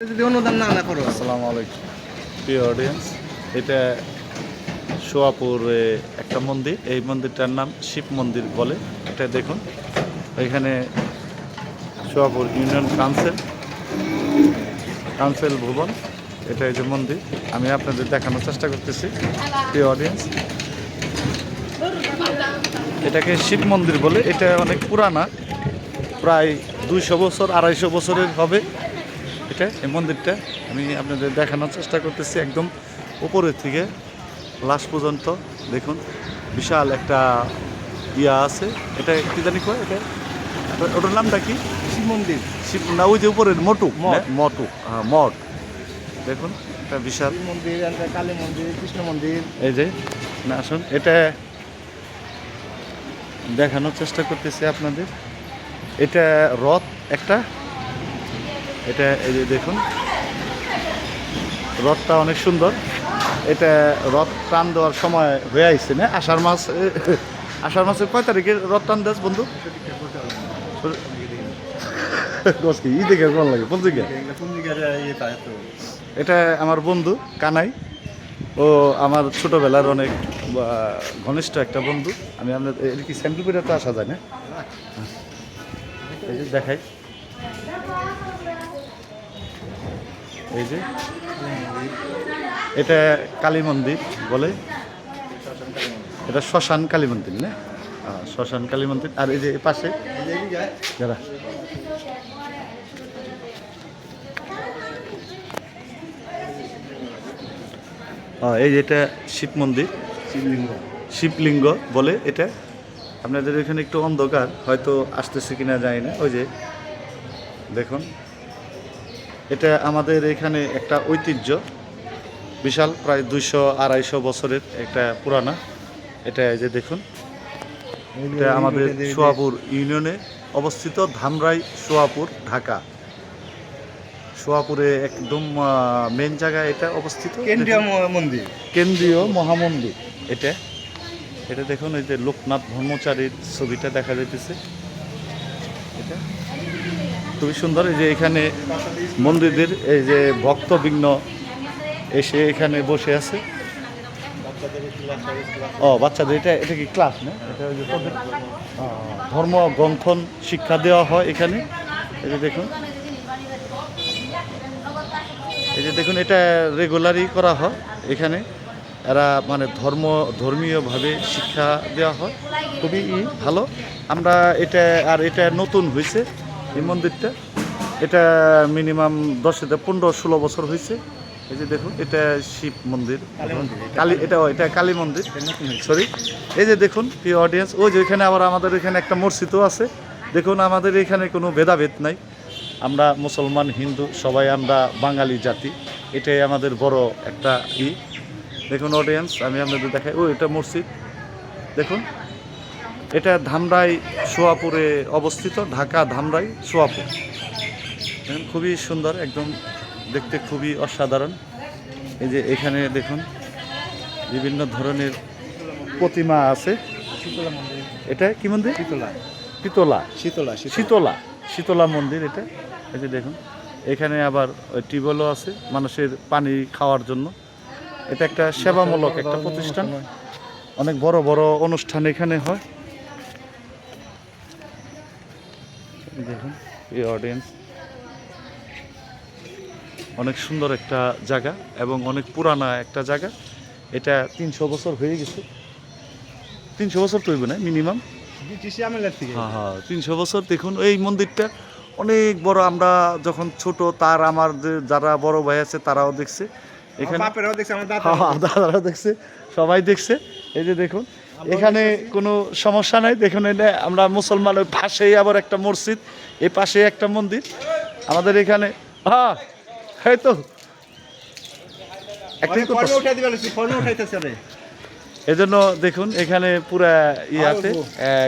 যদি অনুদান না করো। আসসালামু আলাইকুম প্রিয় অডিয়েন্স এটা সোয়াপুরে একটা মন্দির। এই মন্দিরটার নাম শিব মন্দির বলে। এটা দেখুন, এখানে সোয়াপুর ইউনিয়ন কাউন্সিল কাউন্সিল ভবন, এটা এই যে মন্দির। আমি আপনাদের দেখানোর চেষ্টা করতেছি। প্রিয় অডিয়েন্স এটাকে শিব মন্দির বলে। এটা অনেক পুরানা, প্রায় দুইশো বছর, আড়াইশো বছরের হবে। এটা এই মন্দিরটা আমি আপনাদের দেখানোর চেষ্টা করতেছি একদম উপরের থেকে লাস্ট পর্যন্ত দেখুন বিশাল একটা ইয়া আছে। এটা কি জানি কয় এটা? ওটা- ওটার নামটা কি? শিব মন্দির। শিব না ওই যে উপরের মটু মঠ। হ্যাঁ, মঠ। দেখুন এটা বিশাল মন্দির একটা কালী মন্দির কৃষ্ণ মন্দির। এই যে না আসুন এটা দেখানোর চেষ্টা করতেছি আপনাদের। এটা রথ একটা এটা এই যে দেখুন। রথটা অনেক সুন্দর। এটা রথ টান দেওয়ার সময় হয়ে আইছে না? আষাঢ় মাস, আষাঢ় মাসের কয় তারিখে রথ টান দেস বন্ধু? ই দেখে কেমন লাগে এটা আমার বন্ধু, কানাই। ও আমার ছোটবেলার অনেক ঘনিষ্ঠ একটা বন্ধু। আমি আপনার কি স্যান্ডেল তো আসা যায় না? দেখাই। এই যে এটা কালী মন্দির বলে। এটা শ্মশান কালী মন্দির না? শ্মশান কালী মন্দির। আর এই যে পাশে যারা। এই যে এটা শিব মন্দির। শিবলিঙ্গ। শিবলিঙ্গ বলে এটা। আপনাদের এখানে একটু অন্ধকার হয়তো আসতেছে কিনা যায় না। ওই যে দেখুন। এটা আমাদের এখানে একটা ঐতিহ্য। বিশাল প্রায় দুইশো আড়াইশো বছরের একটা পুরানা। এটা এই যে দেখুন এটা আমাদের সোয়াপুর ইউনিয়নে অবস্থিত ধামরাই সোয়াপুর ঢাকা। সোয়াপুরে একদম মেন জায়গায় এটা অবস্থিত। কেন্দ্রীয় ম- মন্দির। কেন্দ্রীয় মহামন্দির এটা। এটা দেখুন এই যে লোকনাথ ব্রহ্মচারীর ছবিটা দেখা যাইতেছে। এটা খুবই সুন্দর এই যে এখানে মন্দিরদের এই যে ভক্তবিঘ্ন এসে এখানে বসে আছে। ও, বাচ্চাদের, এটা এটা কি ক্লাস না? এটা ওই যে ধর্ম গ্রন্থন শিক্ষা দেওয়া হয় এখানে। এই যে দেখুন। এই যে দেখুন, এটা রেগুলারই করা হয় এখানে। এরা মানে ধর্ম, ধর্মীয়ভাবে শিক্ষা দেওয়া হয়। খুবই ভালো। আমরা এটা, আর এটা নতুন হয়েছে। এই মন্দিরটা এটা মিনিমাম দশ থেকে পনেরো ষোলো বছর হয়েছে। এই যে দেখুন এটা শিব মন্দির। কালী এটা কালী এটা এটা কালী মন্দির। সরি এই যে দেখুন প্রিয় অডিয়েন্স ওই যে এখানে আবার আমাদের এখানে একটা মসজিদও আছে। দেখুন আমাদের এখানে কোনো ভেদাভেদ নাই। আমরা মুসলমান হিন্দু সবাই আমরা বাঙালি জাতি। এটাই আমাদের বড় একটা ই। দেখুন অডিয়েন্স আমি আপনাদের দেখাই। ও এটা মসজিদ। দেখুন এটা ধামরাই সোয়াপুরে অবস্থিত ঢাকা ধামরাই সোয়াপুর। খুবই সুন্দর একদম দেখতে খুবই অসাধারণ। এই যে এখানে দেখুন বিভিন্ন ধরনের প্রতিমা আছে। এটা কি মন্দির? শীতলা। পিতলা শীতলা শীতলা। শীতলা। মন্দির এটা। এই যে দেখুন এখানে আবার টিউবওয়েলও আছে মানুষের পানি খাওয়ার জন্য। এটা একটা সেবামূলক একটা প্রতিষ্ঠান। অনেক বড় বড় অনুষ্ঠান এখানে হয়। এই অডিয়েন্স অনেক সুন্দর একটা জায়গা এবং অনেক পুরানা একটা জায়গা। এটা তিনশো বছর হয়ে গেছে। তিনশো বছর তৈব না মিনিমাম হ্যাঁ হ্যাঁ তিনশো বছর। দেখুন এই মন্দিরটা অনেক বড়। আমরা যখন ছোট তার আমার যারা বড় ভাই আছে তারাও দেখছে। এখানে হ্যাঁ, হ্যাঁ, দেখছে সবাই দেখছে। এই যে দেখুন এখানে কোনো সমস্যা নাই। দেখুন এটা আমরা মুসলমানের পাশেই আবার একটা মসজিদ এই পাশে একটা মন্দির। আমাদের এখানে হ্যাঁ এই তো। এজন্য দেখুন এখানে পুরা ইয়াতে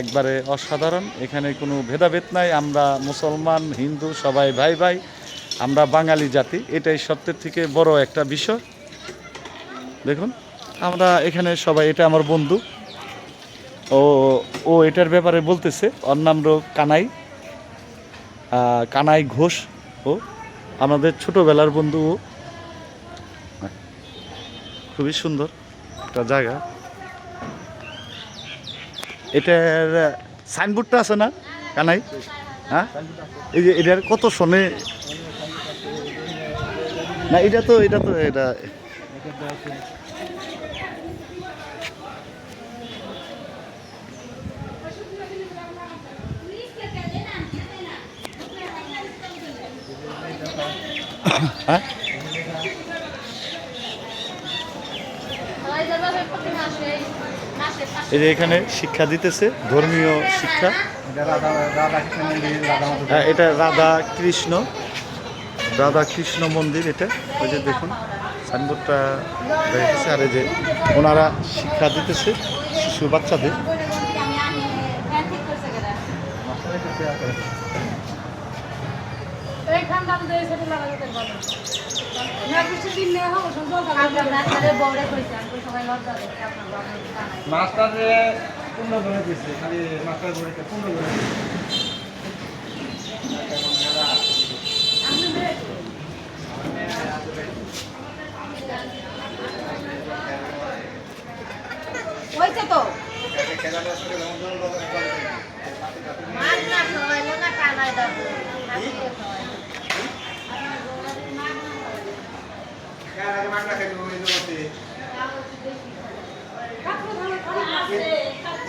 একবারে অসাধারণ। এখানে কোনো ভেদাভেদ নাই। আমরা মুসলমান হিন্দু সবাই ভাই ভাই আমরা বাঙালি জাতি। এটাই সত্যের থেকে বড় একটা বিষয়। দেখুন আমরা এখানে সবাই এটা আমার বন্ধু। ও ও এটার ব্যাপারে বলতেছে, ওর নাম কানাই। কানাই ঘোষ ও, আমাদের ছোটবেলার বন্ধু ও। খুবই সুন্দর একটা জায়গা। এটার সাইনবোর্ডটা আছে না, কানাই? হ্যাঁ? এই যে এটার কত শোনে না, এটা তো এটা তো, এটা হ্যাঁ যে এখানে শিক্ষা দিতেছে, ধর্মীয় শিক্ষা। হ্যাঁ এটা রাধা কৃষ্ণ রাধা কৃষ্ণ মন্দির এটা। ওই যে দেখুন সাইনবোর্ডটা দেখতেছে আর এই যে ওনারা শিক্ষা দিতেছে শিশু বাচ্চাদের। মাস্টারে পনেরো করে দিয়েছে খালি মাস্টার বলেছে পনেরো করে হয়েছে তো? মাছ না খাওয়াই না কানাই দাদু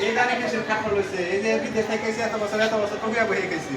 এই গানে কিছু খাটলো লইছে এই যে বিদেশ থেকে এত বছর এত বছর কবিয়া বহে গেছি।